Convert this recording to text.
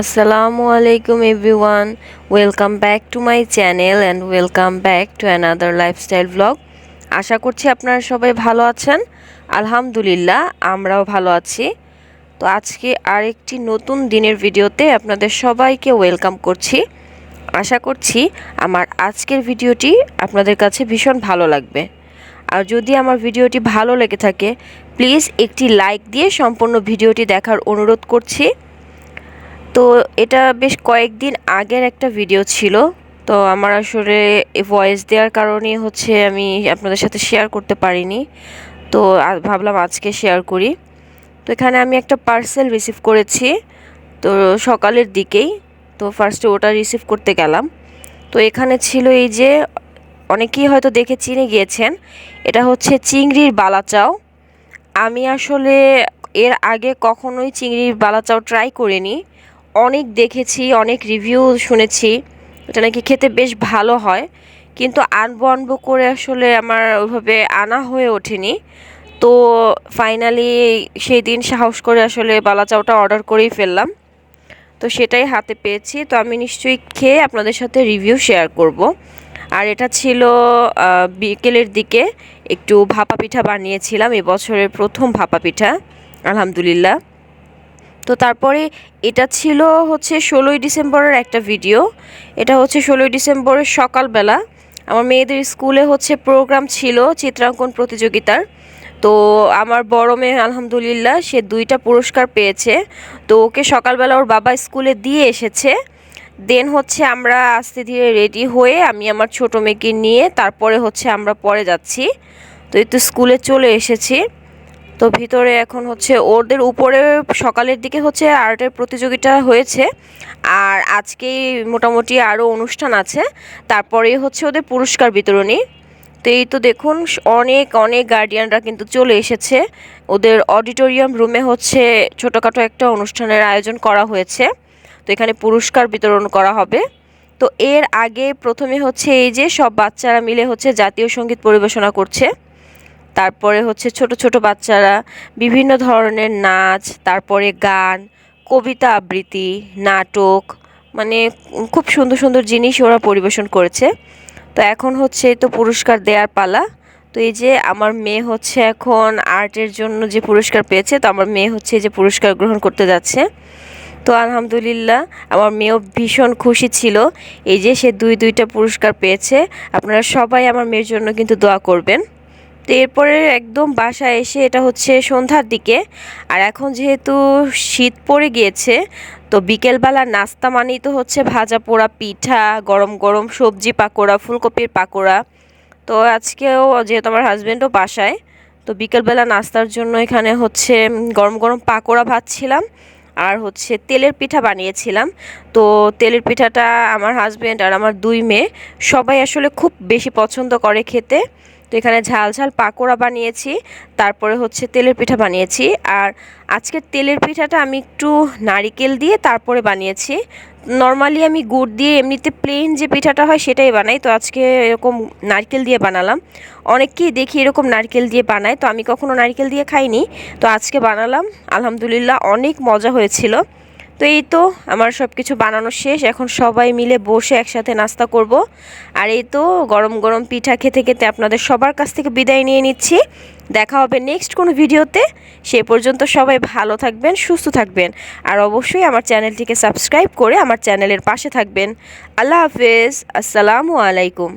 আসসালামু আলাইকুম everyone welcome back to my channel and welcome back to another lifestyle blog আশা করছি আপনারা সবাই ভালো আছেন। আলহামদুলিল্লাহ, আমরাও ভালো আছি। তো আজকে আরেকটি নতুন দিনের ভিডিওতে আপনাদের সবাইকে ওয়েলকাম করছি। আশা করছি আমার আজকের ভিডিওটি আপনাদের কাছে ভীষণ ভালো লাগবে। আর যদি আমার ভিডিওটি ভালো লেগে থাকে প্লিজ একটি লাইক দিয়ে সম্পূর্ণ ভিডিওটি দেখার অনুরোধ করছি। তো এটা বেশ কয়েকদিন আগের একটা ভিডিও ছিল। তো আমার আসলে ভয়েস দেওয়ার কারণে হচ্ছে আমি আপনাদের সাথে শেয়ার করতে পারিনি। তো ভাবলাম আজকে শেয়ার করি। তো এখানে আমি একটা পার্সেল রিসিভ করেছি। তো সকালের দিকেই। তো ফার্স্টে ওটা রিসিভ করতে গেলাম। তো এখানে ছিল এই যে, অনেকেই হয়তো দেখে চিনে গিয়েছেন, এটা হচ্ছে চিংড়ির বালাচাও। আমি আসলে এর আগে কখনোই চিংড়ির বালাচাও ট্রাই করিনি। অনেক দেখেছি, অনেক রিভিউ শুনেছি। এটা নাকি খেতে বেশ ভালো হয়। কিন্তু আনব আনব করে আসলে আমার ওইভাবে আনা হয়ে ওঠেনি। তো ফাইনালি সেই দিন সাহস করে আসলে বালা চাউটা অর্ডার করেই ফেললাম। তো সেটাই হাতে পেয়েছি। তো আমি নিশ্চয়ই খেয়ে আপনাদের সাথে রিভিউ শেয়ার করব। আর এটা ছিল বিকেলের দিকে একটু ভাপা পিঠা বানিয়েছিলাম। এবছরের প্রথম ভাপা পিঠা, আলহামদুলিল্লাহ। তো তারপরে এটা ছিল হচ্ছে ষোলোই ডিসেম্বরের একটা ভিডিও। এটা হচ্ছে ষোলোই ডিসেম্বরের সকালবেলা। আমার মেয়েদের স্কুলে হচ্ছে প্রোগ্রাম ছিল চিত্রাঙ্কন প্রতিযোগিতার। তো আমার বড় মেয়ে আলহামদুলিল্লাহ সে দুইটা পুরস্কার পেয়েছে। তো ওকে সকালবেলা ওর বাবা স্কুলে দিয়ে এসেছে। দেন হচ্ছে আমরা আস্তে ধীরে রেডি হয়ে আমি আমার ছোটো মেয়েকে নিয়ে তারপরে হচ্ছে আমরা পরে যাচ্ছি। তো এই তো স্কুলে চলে এসেছি। তো ভিতরে এখন হচ্ছে ওদের উপরে সকালের দিকে হচ্ছে আর্টের প্রতিযোগিতা হয়েছে। আর আজকেই মোটামুটি আরও অনুষ্ঠান আছে। তারপরে হচ্ছে ওদের পুরস্কার বিতরণী। তো এই তো দেখুন, অনেক অনেক গার্ডিয়ানরা কিন্তু চলে এসেছে। ওদের অডিটোরিয়াম রুমে হচ্ছে ছোটোখাটো একটা অনুষ্ঠানের আয়োজন করা হয়েছে। তো এখানে পুরস্কার বিতরণ করা হবে। তো এর আগে প্রথমে হচ্ছে এই যে সব বাচ্চারা মিলে হচ্ছে জাতীয় সংগীত পরিবেশনা করছে। তারপরে হচ্ছে ছোট ছোট বাচ্চারা বিভিন্ন ধরনের নাচ, তারপরে গান, কবিতা আবৃত্তি, নাটক মানে খুব সুন্দর সুন্দর জিনিস ওরা পরিবেশন করেছে। তো এখন হচ্ছে তো পুরস্কার দেওয়ার পালা। তো এই যে আমার মেয়ে হচ্ছে এখন আর্টের জন্য যে পুরস্কার পেয়েছে, তো আমার মেয়ে হচ্ছে যে পুরস্কার গ্রহণ করতে যাচ্ছে। তো আলহামদুলিল্লাহ, আমার মেয়েও ভীষণ খুশি ছিল। এই যে সে দুই দুইটা পুরস্কার পেয়েছে। আপনারা সবাই আমার মেয়ের জন্য কিন্তু দোয়া করবেন। তো এরপরে একদম বাসায় এসে এটা হচ্ছে সন্ধ্যার দিকে। আর এখন যেহেতু শীত পড়ে গিয়েছে, তো বিকেলবেলা নাস্তা মানেই তো হচ্ছে ভাজা পোড়া, পিঠা, গরম গরম সবজি পাকোড়া, ফুলকপির পাকোড়া। তো আজকেও যেহেতু আমার হাজব্যান্ডও বাসায়, তো বিকেলবেলা নাস্তার জন্য এখানে হচ্ছে গরম গরম পাকোড়া ভাজছিলাম আর হচ্ছে তেলের পিঠা বানিয়েছিলাম। তো তেলের পিঠাটা আমার হাজব্যান্ড আর আমার দুই মেয়ে সবাই আসলে খুব বেশি পছন্দ করে খেতে। তো এখানে ঝাল ঝাল পাকোড়া বানিয়েছি, তারপরে হচ্ছে তেলের পিঠা বানিয়েছি, আর আজকের তেলের পিঠাটা আমি একটু নারিকেল দিয়ে তারপরে বানিয়েছি। নর্মালি আমি গুড় দিয়ে এমনিতে প্লেন যে পিঠাটা হয় সেটাই বানাই, তো আজকে এরকম নারকেল দিয়ে বানালাম। অনেককেই দেখি এরকম নারকেল দিয়ে বানায়, তো আমি কখনো নারকেল দিয়ে খাইনি, তো আজকে বানালাম। আলহামদুলিল্লাহ অনেক মজা হয়েছিল। তো এই তো আমার সব কিছু বানানো শেষ। এখন সবাই মিলে বসে একসাথে নাস্তা করব। আর এই তো গরম গরম পিঠা খেতে খেতে আপনাদের সবার কাছ থেকে বিদায় নিয়ে নিচ্ছি। দেখা হবে নেক্সট কোনো ভিডিওতে। সে পর্যন্ত সবাই ভালো থাকবেন, সুস্থ থাকবেন। আর অবশ্যই আমার চ্যানেলটিকে সাবস্ক্রাইব করে আমার চ্যানেলের পাশে থাকবেন। আল্লাহ হাফেজ। আসসালামু আলাইকুম।